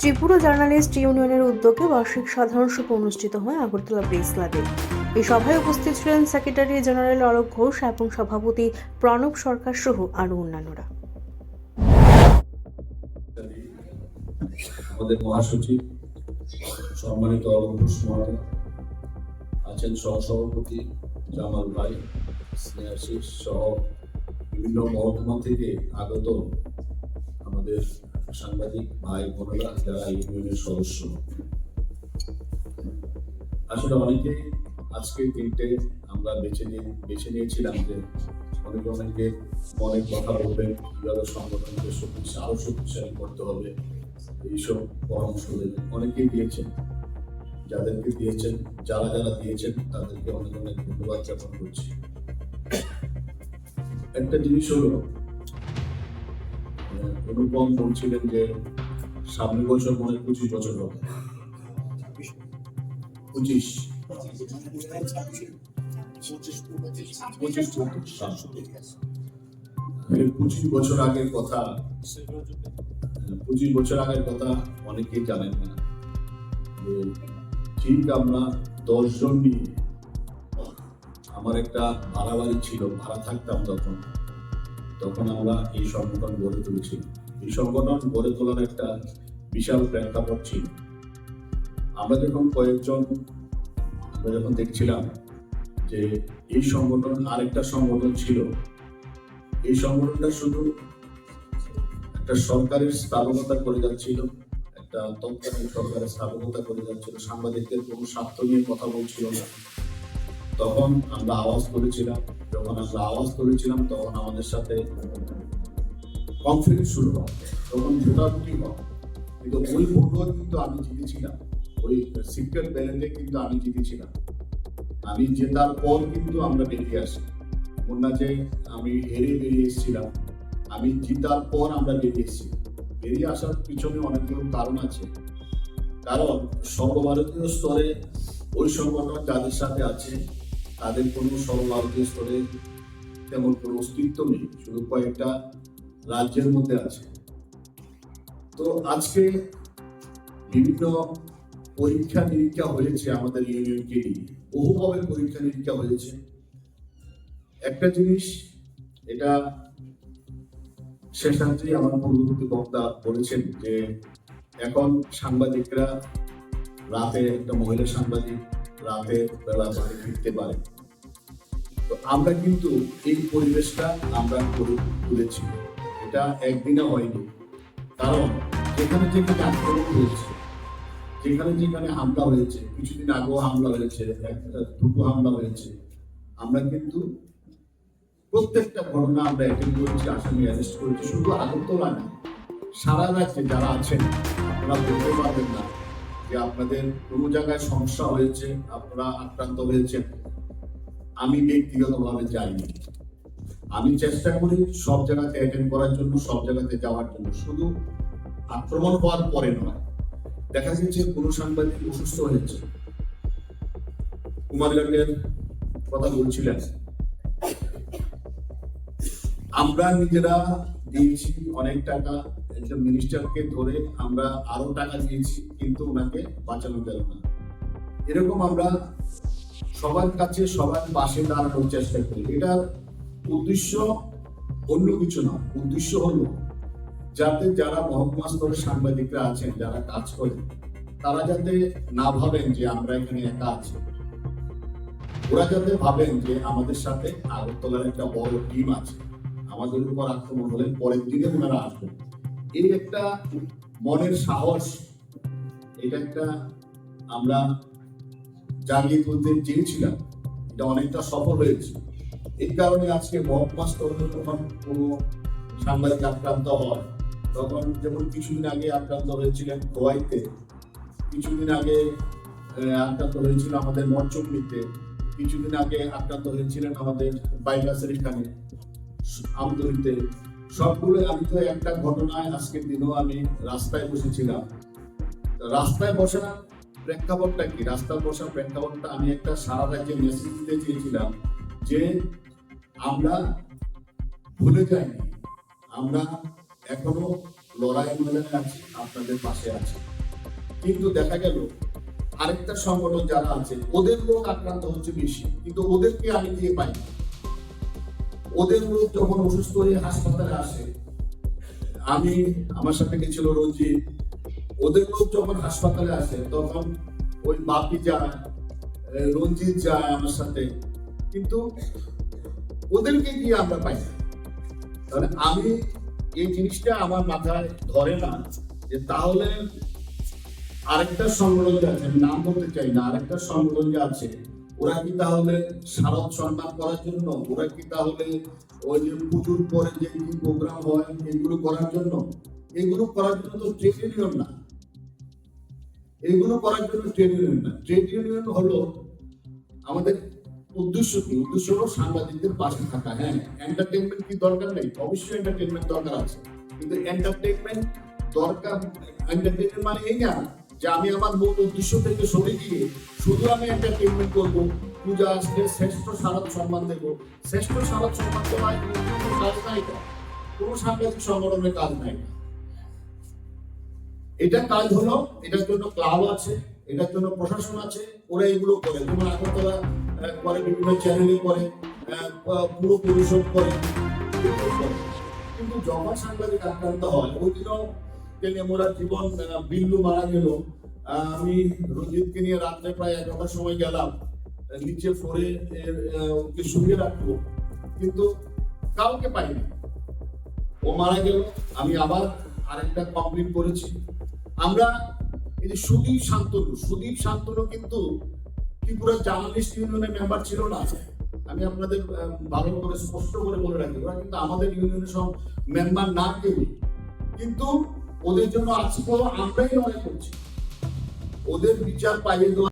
Tripura journalist ইউনিয়নের উদ্যোগে বার্ষিক সাধারণ সভা অনুষ্ঠিত হয় আগরতলা প্রেস ক্লাবে এই সভায় উপস্থিত ছিলেন সেক্রেটারি জেনারেল অলোক ঘোষ এবং সভাপতি প্রণব সরকার সহ আরও অন্যান্যরা। আমাদের মহাসচিব, সম্মানিত মহোদয়, আছেন সহসভাপতি জামাল ভাই স্নেহাশিস সহ বিভিন্ন মহকুমা থেকে আগত আমাদের সাংবাদিক ভাই বোনেরা যারা ইউনিয়নের সদস্য। আসলে অনেকে আজকে দিনটে আমরা বেছে নিয়ে, বেছে নিয়েছিলাম যে অনেকে অনেকে মনের কথা বলবেন, কীভাবে সংগঠনকে শক্তিশালী আরও শক্তিশালী করতে হবে, এইসব পরামর্শ দেবেন অনেকেই দিয়েছেন, যাদেরকে দিয়েছেন, যারা যারা দিয়েছেন, তাদেরকে অনেক অনেক ধন্যবাদ জ্ঞাপন করছি। একটা জিনিস হলো অনুপম বলছিলেন যে, সামনে বছর মনে পঁচিশ বছর হবে। পঁচিশ। পঁচিশ বছর আগের কথা, পঁচিশ বছর আগের কথা অনেকেই জানেন না। ঠিক আমরা দশজন নিয়ে আমার একটা ভাড়া বাড়ি ছিল, ভাড়া থাকতাম তখন। তখন আমরা এই সংগঠন গড়ে তুলেছিলাম এই সংগঠন গড়ে তোলার একটা বিশাল প্রেক্ষাপট ছিল। আমরা যখন কয়েকজন যখন দেখছিলাম যে এই সংগঠন আরেকটা সংগঠন ছিল, এই সংগঠনটা শুধু একটা সরকারের স্থাপকতা করে যাচ্ছিল, একটা তৎকালীন সরকারের স্থাপকতা করে যাচ্ছিল, সাংবাদিকদের কোনো স্বার্থ নিয়ে কথা বলছিল না। তখন আমরা আওয়াজ করেছিলাম, যখন আমরা আওয়াজ করেছিলাম, তখন আমাদের সাথে কনফ্লিক্ট শুরু হয় তখন ভোটাভুটি হয় কিন্তু ওই ভোটও কিন্তু আমি জিতেছিলাম। ওই সিক্রেট ব্যালেন্টে কিন্তু আমি জিতেছিলাম। আমি জেতার পর কিন্তু আমরা বেরিয়ে আসি। না যে আমি হেরে বেরিয়ে এসেছিলাম। আমি জিতার পর আমরা বেরিয়ে এসেছি। বেরিয়ে আসার পিছনে অনেকগুলো কারণ আছে। কারণ সর্বভারতীয় স্তরে ওই সংগঠন যাদের সাথে আছে, তাদের কোনো সর্বভারতীয় স্তরে তেমন কোনো অস্তিত্ব নেই। শুধু কয়েকটা রাজ্যের মধ্যে আছে। তো আজকে বিভিন্ন পরীক্ষা নিরীক্ষা হয়েছে আমাদের ইউনিয়নকে নিয়ে। বহুভাবে পরীক্ষা নিরীক্ষা হয়েছে। একটা জিনিস, এটা শেষান্তে আমার পূর্ববর্তী বক্তা বলেছেন যে, এখন সাংবাদিকরা রাতে একটা মহিলা সাংবাদিক রাতে বেলা বাড়ি ফিরতে পারে। তো আমরা কিন্তু এই পরিবেশটা আমরা করে তুলেছি। এটা একদিনে হয়নি। কারণ যেখানে যেখানে আক্রমণ হয়েছে, যেখানে যেখানে হামলা হয়েছে, কিছুদিন আগেও হামলা হয়েছে দুটো হামলা হয়েছে, আমরা কিন্তু প্রত্যেকটা ঘটনা আমরা অ্যাটেন্ড করেছি, আসামি অ্যারেস্ট করেছি, শুধু আগরতলা না, সারা রাজ্যে যারা আছেন, আপনারা বলতে পারবেন না যে আপনাদের কোনো জায়গায় সমস্যা হয়েছে, আপনারা আক্রান্ত হয়েছেন। আমি ব্যক্তিগতভাবে যাইনি। আমি চেষ্টা করি সব জায়গাতে অ্যাটেন্ড করার জন্য, সব জায়গাতে যাওয়ার জন্য। শুধু আক্রমণ হওয়ার পরে নয়, দেখা যাচ্ছে কোনো সাংবাদিক অসুস্থ হয়েছে। কুমারঘাটের কথা বলছিলেন। আমরা নিজেরা দিয়েছি অনেক টাকা, একজন মিনিস্টারকে ধরে আমরা আরও টাকা দিয়েছি, কিন্তু ওনাকে বাঁচানো গেল না। এরকম আমরা সবার কাছে, সবার পাশে দাঁড়ানোর চেষ্টা করি। এটার উদ্দেশ্য অন্য কিছু না, উদ্দেশ্য হলো যাতে যারা মহকুমা স্তরের সাংবাদিকরা আছেন, যারা কাজ করেন, তারা যাতে না ভাবেন যে আমরা এখানে একা আছি। ওরা যাতে ভাবেন যে আমাদের সাথে আগরতলার একটা বড় টিম আছে। আমাদের উপর আক্রমণ হলে পরের দিনে ওনারা আসবেন। এই একটা মনের সাহস, এটা একটা আমরা জাগিয়ে তুলতে চেয়েছিলাম। এটা অনেকটা সফল হয়েছে। এই কারণে আজকে মহকুমা স্তরে যখন কোনো সাংবাদিক আক্রান্ত হয় তখন যেমন কিছুদিন আগে আক্রান্ত হয়েছিলেন খোয়াইতে কিছুদিন আগে আক্রান্ত হয়েছিল আমাদের মঞ্চমিতে কিছুদিন আগে আক্রান্ত হয়েছিলেন আমাদের বাইকাসের এখানে আমদরিতে সবগুলো আমি তো একটা ঘটনায় আজকের দিনও আমি রাস্তায় বসেছিলাম। রাস্তায় বসা প্রেক্ষাপটটা কি? রাস্তায় বসা প্রেক্ষাপটটা আমি একটা সারা রাজ্যে মেসেজ দিতে চেয়েছিলাম যে আমরা ভুলে যাইনি। আমরা এখনও লড়াই ময়দানে আছি, আপনাদের পাশে আছি। কিন্তু দেখা গেল, আরেকটা সংগঠন যারা আছে, ওদের লোক আক্রান্ত হচ্ছে বেশি, কিন্তু ওদেরকে আমি দিয়ে পাই ওদের লোক যখন অসুস্থ হয়ে হাসপাতালে আসে, আমি, আমার সাথে গেছিল রঞ্জিত, ওদের লোক যখন হাসপাতালে আসে, তখন ওই বাপি যায়, রঞ্জিত যায় আমার সাথে। কিন্তু ওদেরকে গিয়ে আমরা পাই না। তাহলে আমি এই জিনিসটা আমার মাথায় ধরে না যে তাহলে আরেকটা সংগঠন যে আছে নাম বলতে চাই না, আরেকটা সংগঠন যে আছে, ওরা কি তাহলে শারদ সম্মান করার জন্য, ওরা কি তাহলে ওই যে পুজোর পরে যে প্রোগ্রাম হয়, এগুলো করার জন্য? এগুলো করার জন্য তো ট্রেড ইউনিয়ন না। এগুলো করার জন্য ট্রেড ইউনিয়ন না। ট্রেড ইউনিয়ন হলো আমাদের উদ্দেশ্য কি? উদ্দেশ্য হলো সাংবাদিকদের পাশে থাকা। হ্যাঁ এন্টারটেনমেন্ট কি দরকার নেই? অবশ্যই এন্টারটেনমেন্ট দরকার আছে। কিন্তু এন্টারটেনমেন্ট দরকার এন্টারটেনমেন্ট মানে এই না যে আমি আমার মূল উদ্দেশ্য থেকে সরে গিয়ে শুধু আমি এন্টারটেনমেন্ট করব, পূজা আসলে শ্রেষ্ঠ শারদ সম্মান দেবো। শ্রেষ্ঠ শারদ সম্মান দেওয়া এগুলো কোনো কাজ নাই কোনো সাংবাদিক সংগঠনের কাজ নাই। এটা কাজ হলো, এটার জন্য ক্লাব আছে, এটার জন্য প্রশাসন আছে, ওরা এগুলো করে। যেমন আগরতলা করে বিভিন্ন চ্যানেলে করে পুরো পরিষদ করে কিন্তু যখন সাংবাদিক আক্রান্ত হয়, ওই দিনও মোরা জীবন বিল্লু মারা গেল। আমি রঞ্জিতকে নিয়ে রাত্রে প্রায় এগারোটার সময় গেলাম। নিচে ফোরে ওকে শুয়ে রাখব। কিন্তু কাউকে পাইনি। ও মারা গেল, আমি আবার আরেকটা কমপ্লিট করেছি। আমরা এই যে সুদীপ শান্তনু সুদীপ শান্তনু কিন্তু ত্রিপুরা জার্নালিস্ট ইউনিয়নের মেম্বার ছিল না আমি আপনাদের ভালো করে স্পষ্ট করে বলে রাখি, ওরা কিন্তু আমাদের ইউনিয়নের সব মেম্বার না কেউ। কিন্তু ওদের জন্য আজকেও আমরাই লড়াই করছি। ওদের বিচার পাইয়ে দেওয়া